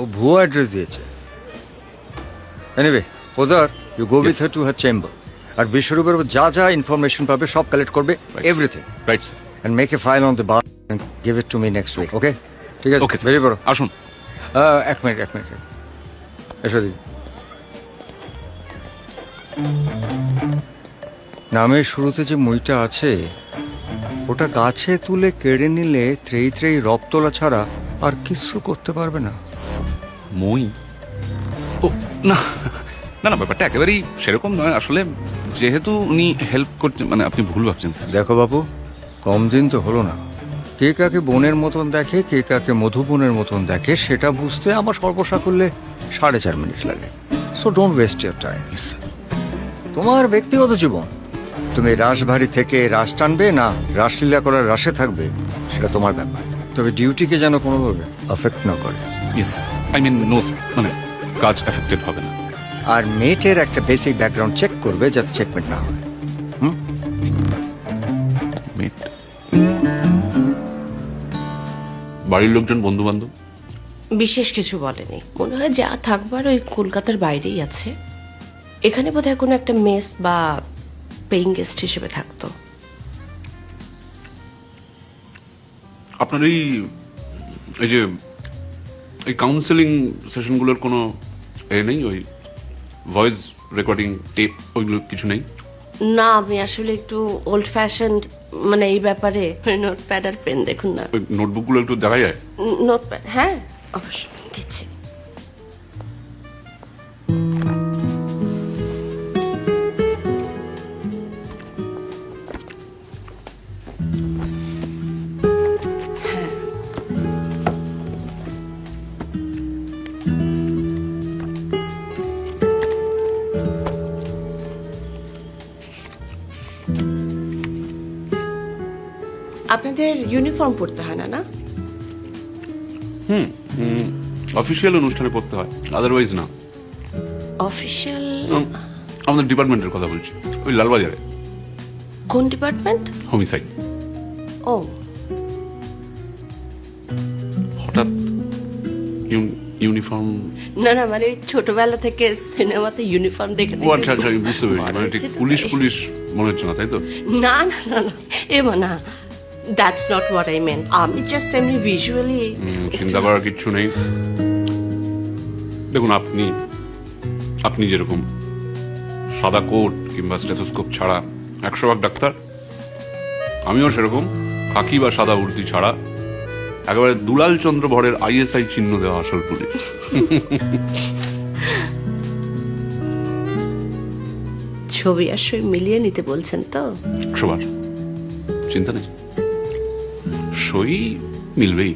ও ভুয়ো অ্যাড্রেস দিয়েছে। Anyway Poddar you go with to her chamber আর বিশ্বরূপের উপর যা যা ইনফরমেশন পাবে সব কালেক্ট করবে everything right sir and make a file on the bar and give it to me next week, okay? ঠিক আছে ওকে বেরিয়ে পড়ো আসুন। এক মিনিট এক মিনিট এসো দিদি নামের শুরুতে যে মইটা আছে ওটা গাছে তুলে কেড়ে নিলে ত্রেই ত্রেই রব তোলা ছাড়া আর কিছু করতে পারবে না। মই? ও না না না ব্যাপারটা একেবারেই সেরকম নয়। আসলে যেহেতু উনি হেল্প করছেন মানে আপনি ভুল ভাবছেন স্যার দেখো বাবু কম দিন তো হলো না। কে কাকে বোনের মতন দেখে কে কাকে মধুবনের মতন দেখে সেটা বুঝতে আমার সর্বসা করলে সাড়ে চার মিনিট লাগে। So don't waste your time তোমার ব্যক্তিগত জীবন তুমি রাসভারী থেকে রাস টানবে না রাসলীলা করার রাসে থাকবে সেটা তোমার ব্যাপার। তবে ডিউটিকে যেন কোনোভাবে অফেক্ট না করে। Sir. I mean, no, মানে কাজ এফেক্টেড হবে না। আর মেয়েটের একটা বেসিক ব্যাকগ্রাউন্ড চেক করবে যাতে চেকমেট না হয়। মেট বাড়ির লোকজন বন্ধু বান্ধব বিশেষ কিছু বলেনি। মনে হয় যা থাকবার ওই কলকাতার বাইরেই আছে। এখানে বোধহয় কোনো একটা মেস বা পেইং গেস্ট হিসেবে থাকতো। আপনার এই এই যে এই কাউন্সেলিং সেশনগুলোর কোনো এ নেই? ওই ভয়েস রেকর্ডিং টেপ ওইগুলো কিছু নেই? না আমি আসলে একটু ওল্ড ফ্যাশন মানে এই ব্যাপারে নোট প্যাড আর পেন দেখুন না। ওই নোটবুকগুলো একটু দেখা যায়? নোট প্যাড হ্যাঁ অবশ্যই দিচ্ছি। আপনাদের ইউনিফর্ম পরতে হয় না না? হুম অফিসিয়াল অনুষ্ঠানে পড়তে হয় আদারওয়াইজ না। অফিসিয়াল আমাদের ডিপার্টমেন্টের কথা বলছি ওই লালবাজারে। কোন ডিপার্টমেন্ট হোমিসাইড ও। হঠাৎ ইউনিফর্ম না না মানে ছোটবেলা থেকে সিনেমাতে ইউনিফর্ম দেখে ও আচ্ছা আচ্ছা বুঝতে পেরেছি মানে ঠিক পুলিশ পুলিশ মনে হচ্ছে না তাই তো? না না না না এ না। That's not what I mean আমি জাস্ট এমনি ভিজুয়ালি চিন্তা করার কিচ্ছু নেই। দেখুন আপনি আপনি যেরকম সাদা কোট কিংবা স্টেথোস্কোপ ছাড়া একশো ভাগ ডাক্তার আমিও সেরকম খাকি বা সাদা উর্দি ছাড়া একেবারে দুলাল চন্দ্র ভরের আইএসআই চিহ্ন দেওয়া আসল পুলিশ। ছবি আর সই মিলিয়ে নিতে বলছেন তো? একশো বার চিন্তা নেই। সই মিলবেই।